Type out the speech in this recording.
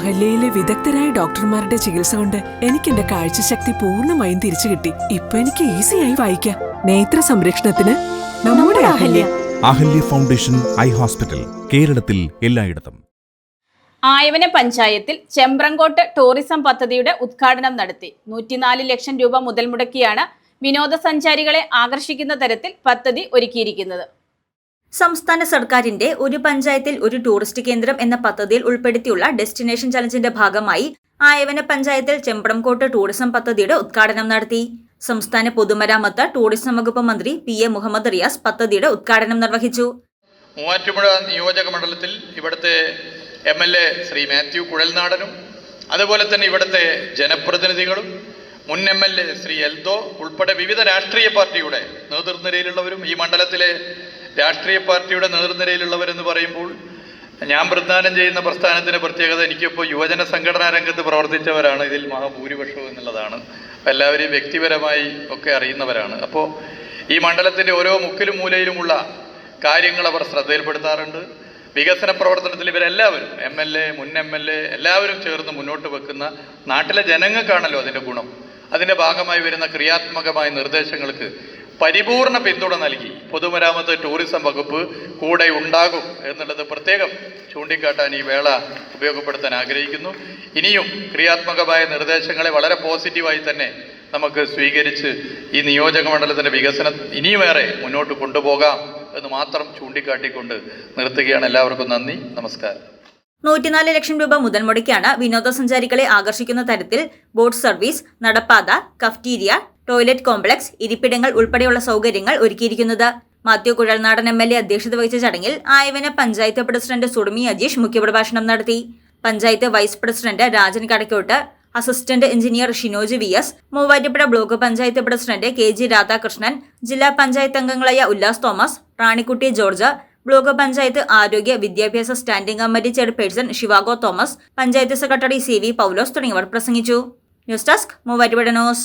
അഹല്യയിലെ വിദഗ്ധരായ ഡോക്ടർമാരുടെ ചികിത്സ കൊണ്ട് എനിക്ക് എന്റെ കാഴ്ചശക്തി പൂർണമായും തിരിച്ചു കിട്ടി. ഇപ്പൊ എനിക്ക് ഈസിയായി വായിക്കാം. നേത്ര സംരക്ഷണത്തിന് നമ്മുടെ Ahalya. Ahalya. Foundation eye hospital കേരളത്തിൽ എല്ലായിടത്തും. ആയവന പഞ്ചായത്തിൽ ചെമ്പ്രങ്കോട്ട് ടൂറിസം പദ്ധതിയുടെ ഉദ്ഘാടനം നടത്തി. നൂറ്റിനാല് ലക്ഷം രൂപ മുതൽ മുടക്കിയാണ് വിനോദസഞ്ചാരികളെ ആകർഷിക്കുന്ന തരത്തിൽ പദ്ധതി ഒരുക്കിയിരിക്കുന്നത്. സംസ്ഥാന സർക്കാരിന്റെ ഒരു പഞ്ചായത്തിൽ ഒരു ടൂറിസ്റ്റ് കേന്ദ്രം എന്ന പദ്ധതിയിൽ ഉൾപ്പെടുത്തിയുള്ള ഡെസ്റ്റിനേഷൻ ചലഞ്ചിന്റെ ഭാഗമായി ആയവന പഞ്ചായത്തിൽ ചെമ്പടംകോട്ട് ടൂറിസം പദ്ധതിയുടെ ഉദ്ഘാടനം നടത്തി. സംസ്ഥാന പൊതുമരാമത്ത് ടൂറിസം വകുപ്പ് മന്ത്രി പി എ മുഹമ്മദ് റിയാസ് പദ്ധതിയുടെ ഉദ്ഘാടനം നിർവഹിച്ചു. മൂവാറ്റുപുഴ നിയോജക മണ്ഡലത്തിൽ ഇവിടുത്തെ M L A Shri Mathew കുഴൽനാടനും അതുപോലെ തന്നെ ഇവിടുത്തെ ജനപ്രതിനിധികളും മുൻ M L A Shri Eldho ഉൾപ്പെടെ വിവിധ രാഷ്ട്രീയ പാർട്ടിയുടെ നേതൃനിരയിലുള്ളവരും ഈ മണ്ഡലത്തിലെ രാഷ്ട്രീയ പാർട്ടിയുടെ നേതൃനിരയിലുള്ളവരെന്ന് പറയുമ്പോൾ ഞാൻ പ്രദാനം ചെയ്യുന്ന പ്രസ്ഥാനത്തിന്റെ പ്രത്യേകത എനിക്കിപ്പോൾ യുവജന സംഘടനാ രംഗത്ത് പ്രവർത്തിച്ചവരാണ്. ഇതിൽ മഹാഭൂരിപക്ഷം എന്നുള്ളതാണ്. എല്ലാവരെയും വ്യക്തിപരമായി ഒക്കെ അറിയുന്നവരാണ്. അപ്പോൾ ഈ മണ്ഡലത്തിന്റെ ഓരോ മുക്കിലും മൂലയിലുമുള്ള കാര്യങ്ങൾ അവർ ശ്രദ്ധയിൽപ്പെടുത്താറുണ്ട്. വികസന പ്രവർത്തനത്തിൽ ഇവരെല്ലാവരും എം എൽ എ മുൻ എം എൽ എ എല്ലാവരും ചേർന്ന് മുന്നോട്ട് വെക്കുന്ന നാട്ടിലെ ജനങ്ങൾക്കാണല്ലോ അതിന്റെ ഗുണം. അതിന്റെ ഭാഗമായി വരുന്ന ക്രിയാത്മകമായ നിർദ്ദേശങ്ങൾക്ക് പരിപൂർണ പിന്തുണ നൽകി. പൊതുമരാമത്ത് ടൂറിസം വകുപ്പ് കൂടെ ഉണ്ടാകും എന്നുള്ളത് പ്രത്യേകം ചൂണ്ടിക്കാട്ടാൻ ഈ വേള ഉപയോഗപ്പെടുത്താൻ ആഗ്രഹിക്കുന്നു. ഇനിയും ക്രിയാത്മകമായ നിർദ്ദേശങ്ങളെ വളരെ പോസിറ്റീവായി തന്നെ നമുക്ക് സ്വീകരിച്ച് ഈ നിയോജക മണ്ഡലത്തിന്റെ വികസനം ഇനിയുമേറെ മുന്നോട്ട് കൊണ്ടുപോകാം എന്ന് മാത്രം ചൂണ്ടിക്കാട്ടിക്കൊണ്ട് നിർത്തുകയാണ്. എല്ലാവർക്കും നന്ദി. നമസ്കാരം. നൂറ്റിനാല് ലക്ഷം രൂപ മുതൽ മുടക്കിയാണ് വിനോദസഞ്ചാരികളെ ആകർഷിക്കുന്ന തരത്തിൽ ബോട്ട് സർവീസ് നടപ്പാത കഫ്റ്റീരിയ ടോയ്ലറ്റ് കോംപ്ലക്സ് ഇരിപ്പിടങ്ങൾ ഉൾപ്പെടെയുള്ള സൗകര്യങ്ങൾ ഒരുക്കിയിരിക്കുന്നത്. Mathew Kuzhalnadan M L A അധ്യക്ഷത വഹിച്ച ചടങ്ങിൽ ആയവന പഞ്ചായത്ത് പ്രസിഡന്റ് സുഡമി അജീഷ് മുഖ്യപ്രഭാഷണം നടത്തി. Panchayat vice president Rajan Kadakkot assistant engineer Shinoj V S Muvattupuzha block panchayat president K G Radhakrishnan ജില്ലാ പഞ്ചായത്ത് അംഗങ്ങളായ Ullas Thomas Ranikutty George block panchayat ആരോഗ്യ വിദ്യാഭ്യാസ standing committee chairperson Shivago Thomas panchayat secretary C V Paulose തുടങ്ങിയവർ പ്രസംഗിച്ചു. News desk Muvattupuzha news.